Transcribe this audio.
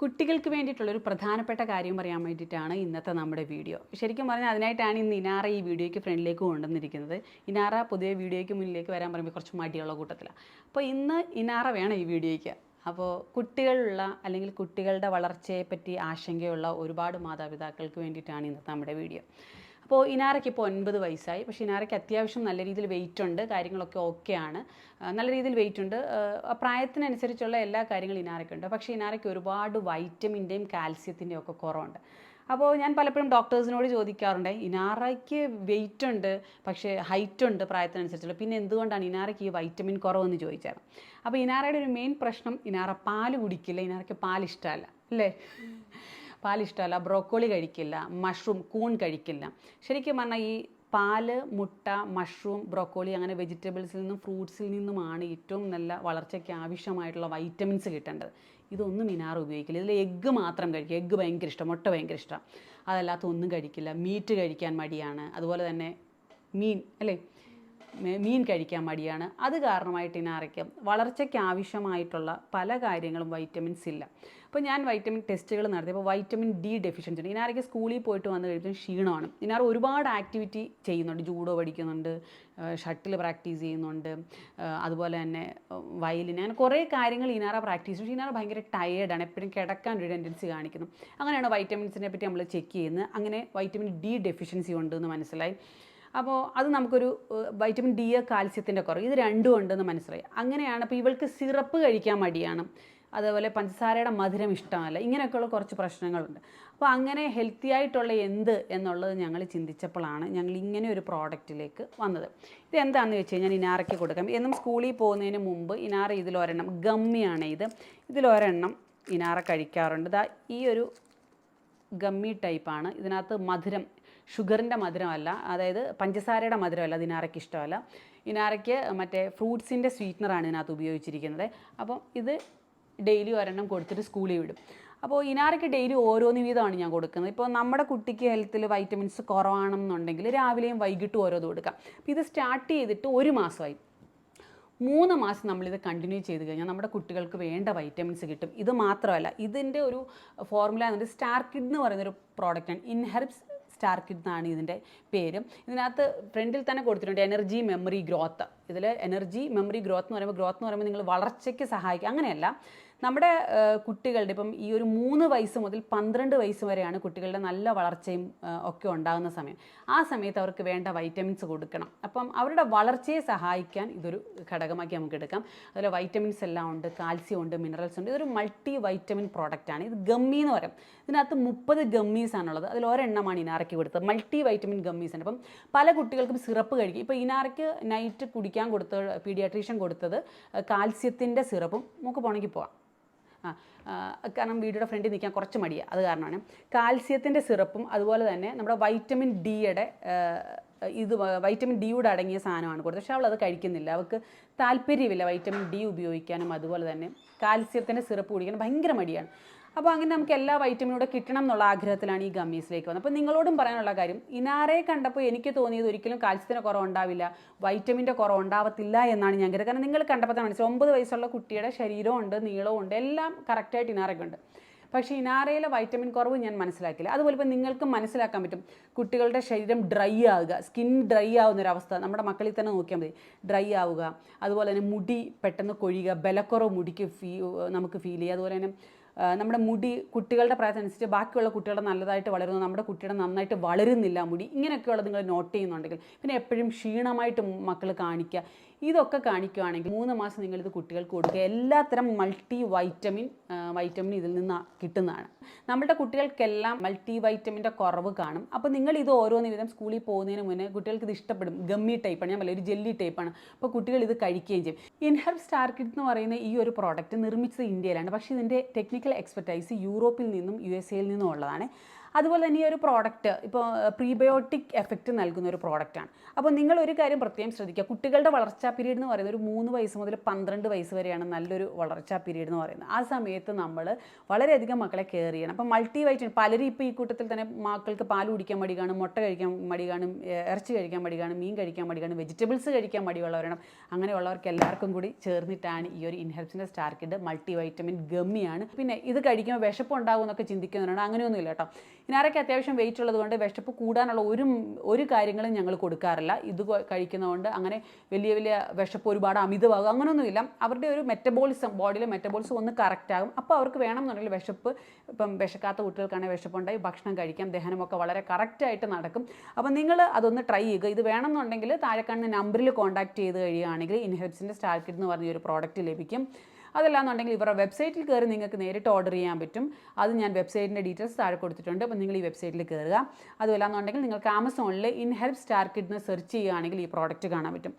കുട്ടികൾക്ക് വേണ്ടിയിട്ടുള്ളൊരു പ്രധാനപ്പെട്ട കാര്യം പറയാൻ വേണ്ടിയിട്ടാണ് ഇന്നത്തെ നമ്മുടെ വീഡിയോ. ശരിക്കും പറഞ്ഞാൽ അതിനായിട്ടാണ് ഇന്ന് ഇനാറ ഈ വീഡിയോയ്ക്ക് ഫ്രണ്ടിലേക്ക് കൊണ്ടുവന്നിരിക്കുന്നത്. ഇനാറ പുതിയ വീഡിയോയ്ക്ക് മുന്നിലേക്ക് വരാൻ പറയുമ്പോൾ കുറച്ച് മടിയുള്ള കൂട്ടത്തിലാണ് അപ്പോൾ ഇന്ന് ഇനാറ വേണം ഈ വീഡിയോയ്ക്ക്. അപ്പോൾ കുട്ടികളുള്ള അല്ലെങ്കിൽ കുട്ടികളുടെ വളർച്ചയെപ്പറ്റി ആശങ്കയുള്ള ഒരുപാട് മാതാപിതാക്കൾക്ക് വേണ്ടിയിട്ടാണ് ഇന്നത്തെ നമ്മുടെ വീഡിയോ. അപ്പോൾ ഇനാരയ്ക്ക് ഇപ്പോൾ ഒൻപത് വയസ്സായി. പക്ഷേ ഇനാരയ്ക്ക് അത്യാവശ്യം നല്ല രീതിയിൽ വെയിറ്റ് ഉണ്ട്. കാര്യങ്ങളൊക്കെ ഓക്കെയാണ് നല്ല രീതിയിൽ വെയിറ്റ് ഉണ്ട്. പ്രായത്തിനനുസരിച്ചുള്ള എല്ലാ കാര്യങ്ങളും ഇനാരയ്ക്കുണ്ട് പക്ഷേ ഇനാരയ്ക്ക് ഒരുപാട് വൈറ്റമിന്റെയും കാൽസ്യത്തിന്റെയും ഒക്കെ കുറവുണ്ട്. അപ്പോൾ ഞാൻ പലപ്പോഴും ഡോക്ടേഴ്സിനോട് ചോദിക്കാറുണ്ട് ഇനാറയ്ക്ക് വെയിറ്റ് ഉണ്ട് പക്ഷേ ഹൈറ്റ് ഉണ്ട് പ്രായത്തിനനുസരിച്ചുള്ള. പിന്നെ എന്തുകൊണ്ടാണ് ഇനാറയ്ക്ക് ഈ വൈറ്റമിൻ കുറവെന്ന് ചോദിച്ചാൽ അപ്പോൾ ഇനാറയുടെ ഒരു മെയിൻ പ്രശ്നം ഇനാറ പാൽ കുടിക്കില്ല. ഇനാറയ്ക്ക് പാൽ ഇഷ്ടമല്ല അല്ലേ? പാൽ ഇഷ്ടമല്ല ബ്രോക്കോളി കഴിക്കില്ല മഷ്റൂം കൂൺ കഴിക്കില്ല. ശരിക്കും പറഞ്ഞാൽ ഈ പാൽ മുട്ട മഷ്റൂം ബ്രോക്കോളി അങ്ങനെ വെജിറ്റബിൾസിൽ നിന്നും ഫ്രൂട്ട്സിൽ നിന്നുമാണ് ഏറ്റവും നല്ല വളർച്ചയ്ക്ക് ആവശ്യമായിട്ടുള്ള വൈറ്റമിൻസ് കിട്ടേണ്ടത്. ഇതൊന്നും ഇനാർ ഉപയോഗിക്കില്ല. ഇതിൽ എഗ്ഗ് മാത്രം കഴിക്കും. എഗ്ഗ് ഭയങ്കര ഇഷ്ടം മുട്ട ഭയങ്കര ഇഷ്ടം. അതല്ലാത്ത ഒന്നും കഴിക്കില്ല. മീറ്റ് കഴിക്കാൻ മടിയാണ്. അതുപോലെ തന്നെ മീൻ അല്ലേ? മീൻ കഴിക്കാൻ മടിയാണ്. അത് കാരണമായിട്ട് ഇനാറയ്ക്ക് വളർച്ചയ്ക്ക് ആവശ്യമായിട്ടുള്ള പല കാര്യങ്ങളും വൈറ്റമിൻസ് ഇല്ല. അപ്പോൾ ഞാൻ വൈറ്റമിൻ ടെസ്റ്റുകൾ നടത്തിയപ്പോൾ വൈറ്റമിൻ ഡി ഡെഫിഷ്യൻസി ഉണ്ട്. ഇനാറയ്ക്ക് സ്കൂളിൽ പോയിട്ട് വന്നു കഴിയുമ്പോൾ ക്ഷീണമാണ്. ഇനാർ ഒരുപാട് ആക്ടിവിറ്റി ചെയ്യുന്നുണ്ട്. ജൂഡോ പഠിക്കുന്നുണ്ട് ഷട്ടിൽ പ്രാക്ടീസ് ചെയ്യുന്നുണ്ട് അതുപോലെ തന്നെ വയലിൻ അങ്ങനെ കുറേ കാര്യങ്ങൾ ഇനാറ പ്രാക്ടീസ് പക്ഷേ ഇനാറ ഭയങ്കര ടയേർഡാണ് എപ്പോഴും കിടക്കാൻ ഒരു ടെൻഡൻസി കാണിക്കുന്നു. അങ്ങനെയാണ് വൈറ്റമിൻസിനെ പറ്റി നമ്മൾ ചെക്ക് ചെയ്യുന്നത്. അങ്ങനെ വൈറ്റമിൻ ഡി ഡെഫിഷ്യൻസി ഉണ്ടെന്ന് മനസ്സിലായി. അപ്പോൾ അത് നമുക്കൊരു വൈറ്റമിൻ ഡി കാൽസ്യത്തിന്റെ കുറവ്. ഇത് രണ്ടും ഉണ്ടെന്ന് മനസ്സിലായി. അങ്ങനെയാണ് അപ്പോൾ ഇവൾക്ക് സിറപ്പ് കഴിക്കാൻ മടിയാണ്. അതേപോലെ പഞ്ചസാരയുടെ മധുരം ഇഷ്ടമല്ല. ഇങ്ങനെയൊക്കെയുള്ള കുറച്ച് പ്രശ്നങ്ങളുണ്ട്. അപ്പോൾ അങ്ങനെ ഹെൽത്തി ആയിട്ടുള്ള എന്ത് എന്നുള്ളത് ഞങ്ങൾ ചിന്തിച്ചപ്പോഴാണ് ഞങ്ങൾ ഇങ്ങനെ ഒരു പ്രോഡക്റ്റിലേക്ക് വന്നത്. ഇത് എന്താണെന്ന് വെച്ച് കഴിഞ്ഞാൽ ഇനാറയ്ക്ക് കൊടുക്കാം. എന്നും സ്കൂളിൽ പോകുന്നതിന് മുമ്പ് ഇനാറ ഇതിലൊരെണ്ണം ഗമ്മിയാണ് ഇത്. ഇതിലൊരെണ്ണം ഇനാറ കഴിക്കാറുണ്ട്. ദാ ഈ ഒരു ഗമ്മി ടൈപ്പാണ് ഇതിനകത്ത് മധുരം ഷുഗറിന്റെ മധുരമല്ല അതായത് പഞ്ചസാരയുടെ മധുരമല്ല ദിനാറയ്ക്ക് ഇഷ്ടമല്ല. ഇനാറയ്ക്ക് മറ്റേ ഫ്രൂട്ട്സിന്റെ സ്വീറ്റ്നറാണ് ഇതിനകത്ത് ഉപയോഗിച്ചിരിക്കുന്നത്. അപ്പം ഇത് ഡെയിലി ഒരെണ്ണം കൊടുത്തിട്ട് സ്കൂളിൽ വിടും. അപ്പോൾ ഇനാറയ്ക്ക് ഡെയിലി ഓരോന്ന് വീതമാണ് ഞാൻ കൊടുക്കുന്നത്. ഇപ്പോൾ നമ്മുടെ കുട്ടിക്ക് ഹെൽത്തിൽ വൈറ്റമിൻസ് കുറവാണെന്നുണ്ടെങ്കിൽ രാവിലെയും വൈകിട്ടും ഓരോന്ന് കൊടുക്കാം. അപ്പോൾ ഇത് സ്റ്റാർട്ട് ചെയ്തിട്ട് ഒരു മാസമായി. മൂന്ന് മാസം നമ്മളിത് കണ്ടിന്യൂ ചെയ്ത് കഴിഞ്ഞാൽ നമ്മുടെ കുട്ടികൾക്ക് വേണ്ട വൈറ്റമിൻസ് കിട്ടും. ഇത് മാത്രമല്ല ഇതിന്റെ ഒരു ഫോർമുല എന്നത് സ്റ്റാർ കിഡ് എന്ന് പറയുന്നൊരു പ്രോഡക്റ്റാണ്. ഇൻഹെർബ്സ് സ്റ്റാർ കിഡ് എന്നാണ് ഇതിന്റെ പേര്. ഇതിനകത്ത് ഫ്രണ്ടിൽ തന്നെ കൊടുത്തിട്ടുണ്ട് എനർജി മെമ്മറി ഗ്രോത്ത് ഇതിൽ എനർജി മെമ്മറി ഗ്രോത്ത് എന്ന് പറയുമ്പോൾ ഗ്രോത്ത് എന്ന് പറയുമ്പോൾ നിങ്ങൾ വളർച്ചയ്ക്ക് സഹായിക്കുക അങ്ങനെയല്ല. നമ്മുടെ കുട്ടികളുടെ ഇപ്പം ഈ ഒരു മൂന്ന് വയസ്സ് മുതൽ പന്ത്രണ്ട് വയസ്സ് വരെയാണ് കുട്ടികളുടെ നല്ല വളർച്ചയും ഒക്കെ ഉണ്ടാകുന്ന സമയം. ആ സമയത്ത് അവർക്ക് വേണ്ട വൈറ്റമിൻസ് കൊടുക്കണം. അപ്പം അവരുടെ വളർച്ചയെ സഹായിക്കാൻ ഇതൊരു ഘടകമാക്കി നമുക്ക് എടുക്കാം. അതുപോലെ വൈറ്റമിൻസ് എല്ലാം ഉണ്ട് കാൽസ്യം ഉണ്ട് മിനറൽസ് ഉണ്ട്. ഇതൊരു മൾട്ടി വൈറ്റമിൻ പ്രോഡക്റ്റാണ് ഇത് ഗമ്മി എന്ന് പറയും. ഇതിനകത്ത് മുപ്പത് ഗമ്മീസ് ആണുള്ളത്. അതിൽ ഒരെണ്ണമാണ് ഇനാറയ്ക്ക് കൊടുത്തത്. മൾട്ടി വൈറ്റമിൻ ഗമ്മീസ് ഉണ്ട്. അപ്പം പല കുട്ടികൾക്കും സിറപ്പ് കഴിക്കും. ഇപ്പോൾ ഇനാറയ്ക്ക് നൈറ്റ് കുടിക്കാൻ കൊടുത്ത പീഡിയാട്രീഷ്യൻ കൊടുത്തത് കാൽസ്യത്തിന്റെ സിറപ്പും. നമുക്ക് പോണെങ്കിൽ പോവാം. കാരണം വീടിയുടെ ഫ്രണ്ടിൽ നിൽക്കാൻ കുറച്ച് മടിയാണ് അത് കാരണമാണ്. കാൽസ്യത്തിന്റെ സിറപ്പും അതുപോലെ തന്നെ നമ്മുടെ വൈറ്റമിൻ ഡിയുടെ ഇത് വൈറ്റമിൻ ഡിയുടെ അടങ്ങിയ സാധനമാണ് കൊടുത്തത്. പക്ഷേ അവൾ അത് കഴിക്കുന്നില്ല. അവൾക്ക് താല്പര്യമില്ല വൈറ്റമിൻ ഡി ഉപയോഗിക്കാനും അതുപോലെ തന്നെ കാൽസ്യത്തിന്റെ സിറപ്പ് കുടിക്കാനും. ഭയങ്കര മടിയാണ്. അപ്പോൾ അങ്ങനെ നമുക്ക് എല്ലാ വൈറ്റമിനൂടെ കിട്ടണം എന്നുള്ള ആഗ്രഹത്തിലാണ് ഈ ഗമ്മീസിലേക്ക് വന്നത്. അപ്പോൾ നിങ്ങളോടും പറയാനുള്ള കാര്യം ഇനാറെ കണ്ടപ്പോൾ എനിക്ക് തോന്നിയത് ഒരിക്കലും കാൽസ്യത്തിന് കുറവുണ്ടാവില്ല വൈറ്റമിന്റെ കുറവുണ്ടാവത്തില്ല എന്നാണ് ഞാൻ കരുതുന്നത്. കാരണം നിങ്ങൾ കണ്ടപ്പോൾ തന്നെ മനസ്സിലായി ഒമ്പത് വയസ്സുള്ള കുട്ടിയുടെ ശരീരമുണ്ട് നീളമുണ്ട് എല്ലാം കറക്റ്റായിട്ട് ഇനാറയ്ക്ക് ഉണ്ട്. പക്ഷേ ഇനാരയിലെ വൈറ്റമിൻ കുറവ് ഞാൻ മനസ്സിലാക്കില്ല അതുപോലെ ഇപ്പോൾ നിങ്ങൾക്ക് മനസ്സിലാക്കാൻ പറ്റും കുട്ടികളുടെ ശരീരം ഡ്രൈ ആവുക സ്കിൻ ഡ്രൈ ആവുന്ന ഒരു അവസ്ഥ നമ്മുടെ മക്കളിൽ തന്നെ നോക്കിയാൽ മതി ഡ്രൈ ആവുക. അതുപോലെ തന്നെ മുടി പെട്ടെന്ന് കൊഴിയുക ബലക്കുറവ് മുടിക്ക് ഫീ നമുക്ക് ഫീൽ ചെയ്യുക. അതുപോലെ തന്നെ നമ്മുടെ മുടി കുട്ടികളുടെ പ്രായത്തിനനുസരിച്ച് ബാക്കിയുള്ള കുട്ടികളുടെ നല്ലതായിട്ട് വളരുന്നു നമ്മുടെ കുട്ടിയുടെ നന്നായിട്ട് വളരുന്നില്ല മുടി ഇങ്ങനെയൊക്കെയുള്ളത് നിങ്ങൾ നോട്ട് ചെയ്യുന്നുണ്ടെങ്കിൽ പിന്നെ എപ്പോഴും ക്ഷീണമായിട്ട് മക്കൾ കാണിക്കുക. ഇതൊക്കെ കാണിക്കുകയാണെങ്കിൽ മൂന്ന് മാസം നിങ്ങളിത് കുട്ടികൾക്ക് കൊടുക്കുക. എല്ലാത്തരം മൾട്ടി വൈറ്റമിൻ വൈറ്റമിൻ ഇതിൽ നിന്ന് കിട്ടുന്നതാണ്. നമ്മുടെ കുട്ടികൾക്കെല്ലാം മൾട്ടി വൈറ്റമിന്റെ കുറവ് കാണും. അപ്പോൾ നിങ്ങൾ ഇത് ഓരോന്ന് വിധം സ്കൂളിൽ പോകുന്നതിന് മുന്നേ കുട്ടികൾക്ക് ഇത് ഇഷ്ടപ്പെടും. ഗമ്മി ടൈപ്പാണ് ഞാൻ പറയുക ഒരു ജെല്ലി ടൈപ്പാണ് അപ്പോൾ കുട്ടികൾ ഇത് കഴിക്കുകയും ചെയ്യും. ഇൻഹെർബ് സ്റ്റാർ എന്ന് പറയുന്ന ഈ ഒരു പ്രോഡക്റ്റ് നിർമ്മിച്ചത് ഇന്ത്യയിലാണ്. പക്ഷേ ഇതിന്റെ ടെക്നിക്കൽ എക്സ്പെർട്ടൈസ് യൂറോപ്പിൽ നിന്നും യു എസ് എയിൽ നിന്നും ഉള്ളതാണ്. അതുപോലെ തന്നെ ഈ ഒരു പ്രോഡക്റ്റ് ഇപ്പോൾ പ്രീബയോട്ടിക് എഫക്റ്റ് നൽകുന്ന ഒരു പ്രോഡക്റ്റാണ് അപ്പോൾ നിങ്ങൾ ഒരു കാര്യം പ്രത്യേകം ശ്രദ്ധിക്കുക. കുട്ടികളുടെ വളർച്ച പീരീഡ് എന്ന് പറയുന്നത് ഒരു മൂന്ന് വയസ്സ് മുതൽ പന്ത്രണ്ട് വയസ്സ് വരെയാണ് നല്ലൊരു വളർച്ചാ പീരീഡ് എന്ന് പറയുന്നത്. ആ സമയത്ത് നമ്മൾ വളരെയധികം മക്കളെ കെയർ ചെയ്യണം. അപ്പോൾ മൾട്ടി വൈറ്റമിൻ പലരും ഇപ്പോൾ ഈ കൂട്ടത്തിൽ തന്നെ മക്കൾക്ക് പാൽ കുടിക്കാൻ മടി കാണും മുട്ട കഴിക്കാൻ മടി കാണും ഇറച്ചി കഴിക്കാൻ മടി കാണും മീൻ കഴിക്കാൻ മടി കാണും വെജിറ്റബിൾസ് കഴിക്കാൻ മടിയുള്ളവരാണ് അങ്ങനെയുള്ളവർക്ക് എല്ലാവർക്കും കൂടി ചേർന്നിട്ടാണ് ഈ ഒരു ഇൻഹെൽപ്സിന്റെ സ്റ്റാർക്കിഡ് മൾട്ടി വൈറ്റമിൻ ഗമ്മിയാണ് പിന്നെ ഇത് കഴിക്കുമ്പോൾ വിശപ്പ് ഉണ്ടാകും എന്നൊക്കെ ചിന്തിക്കുന്നവരാണ്. അങ്ങനെയൊന്നുമില്ല കേട്ടോ. ഇനാരൊക്കെ അത്യാവശ്യം വെയിറ്റ് ഉള്ളതുകൊണ്ട് വിശപ്പ് കൂടാനുള്ള ഒരു ഒരു കാര്യങ്ങളും ഞങ്ങൾ കൊടുക്കാറില്ല. ഇത് കഴിക്കുന്നതുകൊണ്ട് അങ്ങനെ വലിയ വലിയ വിശപ്പ് ഒരുപാട് അമിതമാകും. അങ്ങനെയൊന്നുമില്ല അവരുടെ ഒരു മെറ്റബോളിസം ബോഡിയിലെ മെറ്റബോളിസം ഒന്ന് കറക്റ്റ് ആകും. അപ്പോൾ അവർക്ക് വേണമെന്നുണ്ടെങ്കിൽ വിശപ്പ് ഇപ്പം വിശക്കാത്ത കുട്ടികൾക്കാണെങ്കിൽ വിശപ്പുണ്ടായി ഭക്ഷണം കഴിക്കാം ദഹനമൊക്കെ വളരെ കറക്റ്റായിട്ട് നടക്കും. അപ്പോൾ നിങ്ങൾ അതൊന്ന് ട്രൈ ചെയ്യുക. ഇത് വേണമെന്നുണ്ടെങ്കിൽ താഴെ കാണുന്ന നമ്പറിൽ കോൺടാക്ട് ചെയ്ത് കഴിയുകയാണെങ്കിൽ ഇൻഹെബ്സിന്റെ സ്റ്റാർ കിറ്റ് എന്ന് പറഞ്ഞ ഒരു പ്രോഡക്റ്റ് ലഭിക്കും. അതല്ലാന്നുണ്ടെങ്കിൽ ഇവരുടെ വെബ്സൈറ്റിൽ കയറി നിങ്ങൾക്ക് നേരിട്ട് ഓർഡർ ചെയ്യാൻ പറ്റും. അത് ഞാൻ വെബ്സൈറ്റിന്റെ ഡീറ്റെയിൽസ് താഴെ കൊടുത്തിട്ടുണ്ട്. അപ്പോൾ നിങ്ങൾ ഈ വെബ്സൈറ്റിൽ കയറുക. അതുമല്ലാന്നുണ്ടെങ്കിൽ നിങ്ങൾക്ക് ആമസോണിൽ ഇൻ ഹെൽപ്പ് സ്റ്റാർ കിഡ്ന്ന് സെർച്ച് ചെയ്യുകയാണെങ്കിൽ ഈ പ്രോഡക്റ്റ് കാണാൻ പറ്റും.